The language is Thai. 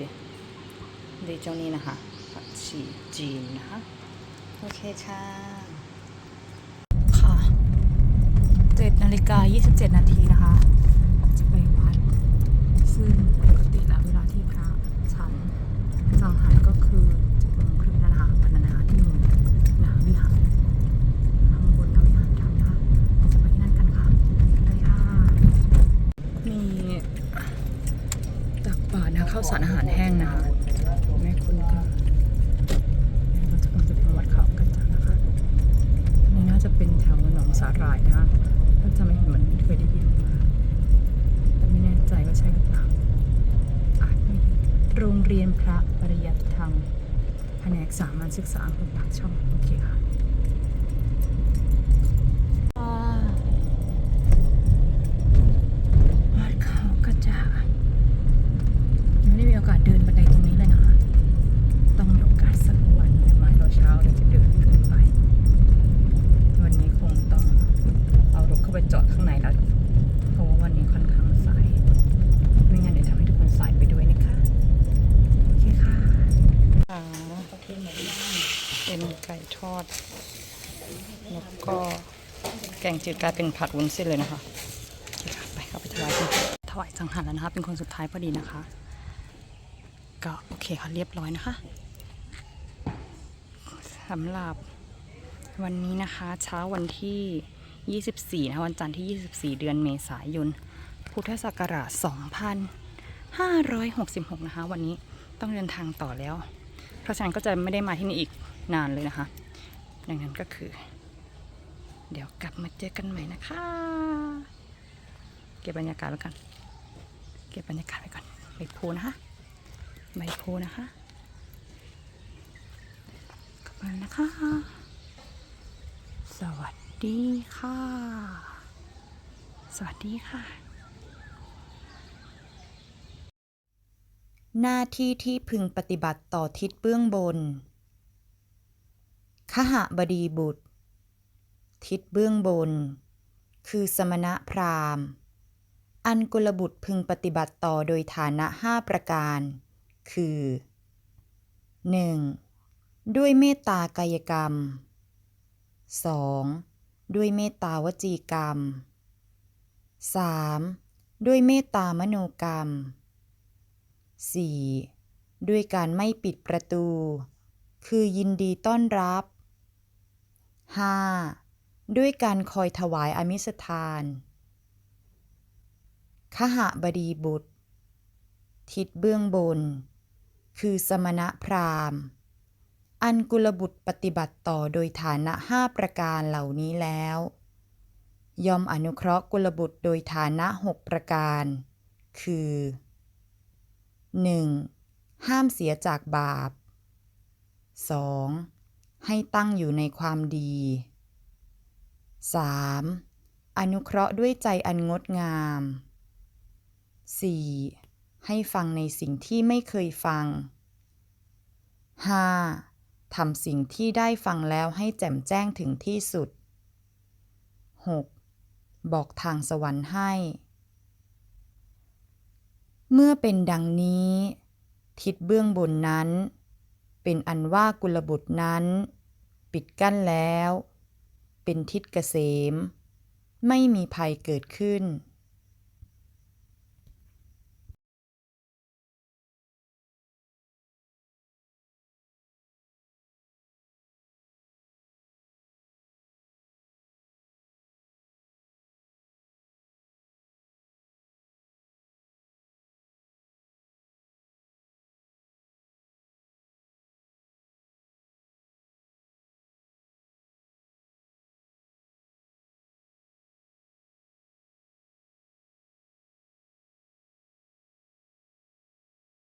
ยดีเจ้านี้นะคะผักชีจีนนะคะ โอเคค่ะ ค่ะเจ็ดนาฬิกายี่สิบเจ็ดนาทีนะคะ จะไปวัดซึ่งปกติแล้วเวลาที่พระฉันจังหันก็คือเจ็ดโมงครึ่งนะคะวันนั้นนะคะที่นาวิหารข้างบนนาวิหารทำนะคะเราจะไปที่นั่นกันค่ะไปเลยค่ะ มีตักบาตรนะคะ ข้าวสารอาหารแห้งนะคะแม่คุณก็เราจะคงจะเป็นวัดเขากันจังนะคะนี่น่าจะเป็นแถวหนองสาหร่ายนะคะถ้าจะไม่เหมือนเคยได้ยินมาแต่ไม่แน่ใจว่าใช่หรือเปล่าอาจไม่โรงเรียนพระปริยัติธรรมแผนกสามัญศึกษาอำเภอปากช่องโอเคค่ะวัดเขากระจาดยังไม่ได้มีโอกาสเดินบันไดตรงนี้เลยนะคะ ต้องมีโอกาสสักวันไม้เราเช้าเราจะเดินขึ้นไป วันนี้คงต้องเอารถเข้าไปจอดข้างในแล้ว เพราะว่าวันนี้ค่อนข้างสาย ไม่งั้นเดี๋ยวทำให้ทุกคนสายไปด้วยนะคะ โอเคค่ะเป็นไก่ ทอด แล้วก็แกงจืดกลายเป็นผัดวุ้นเส้นเลยนะคะ ไปเข้าไปถวายกันถวายสังหารแล้วนะคะ เป็นคนสุดท้ายพอดีนะคะ ก็โอเคค่ะเรียบร้อยนะคะสำหรับวันนี้นะคะเช้าวันที่ 24 นะวันจันทร์ที่ 24 เดือนเมษายน พุทธศักราช 2566 นะคะ วันนี้ต้องเดินทางต่อแล้ว เพราะฉะนั้นก็จะไม่ได้มาที่นี่อีกนานเลยนะคะ ดังนั้นก็คือ เดี๋ยวกลับมาเจอกันใหม่นะคะ เก็บบรรยากาศไว้ก่อน เก็บบรรยากาศไว้ก่อนใบโพนะคะใบโพนะคะกลับมานะคะ สวัสดีค่ะ สวัสดีค่ะ หน้าที่ที่พึงปฏิบัติต่อทิศเบื้องบน ขหบดีบุตร ทิศเบื้องบน คือสมณะพราหมณ์ อันกุลบุตรพึงปฏิบัติต่อโดยฐานะห้าประการ คือ 1. ด้วยเมตตากายกรรม 2. ด้วยเมตตาวจีกรรม 3. ด้วยเมตตามโนกรรม 4. ด้วยการไม่ปิดประตู คือยินดีต้อนรับ 5. ด้วยการคอยถวายอมิสทานขหบดีบุตร ทิศเบื้องบน คือสมณะพราหมณ์ อันกุลบุตรปฏิบัติต่อโดยฐานะห้าประการเหล่านี้แล้ว ยอมอนุเคราะห์กุลบุตรโดยฐานะหกประการ คือ 1. ห้ามเสียจากบาป 2. ให้ตั้งอยู่ในความดี 3. อนุเคราะห์ด้วยใจอันงดงาม 4. ให้ฟังในสิ่งที่ไม่เคยฟัง 5. ทำสิ่งที่ได้ฟังแล้วให้แจ่มแจ้งถึงที่สุด 6. บอกทางสวรรค์ให้ เมื่อเป็นดังนี้ ทิศเบื้องบนนั้น เป็นอันว่ากุลบุตรนั้น ปิดกั้นแล้ว เป็นทิศเกษม ไม่มีภัยเกิดขึ้น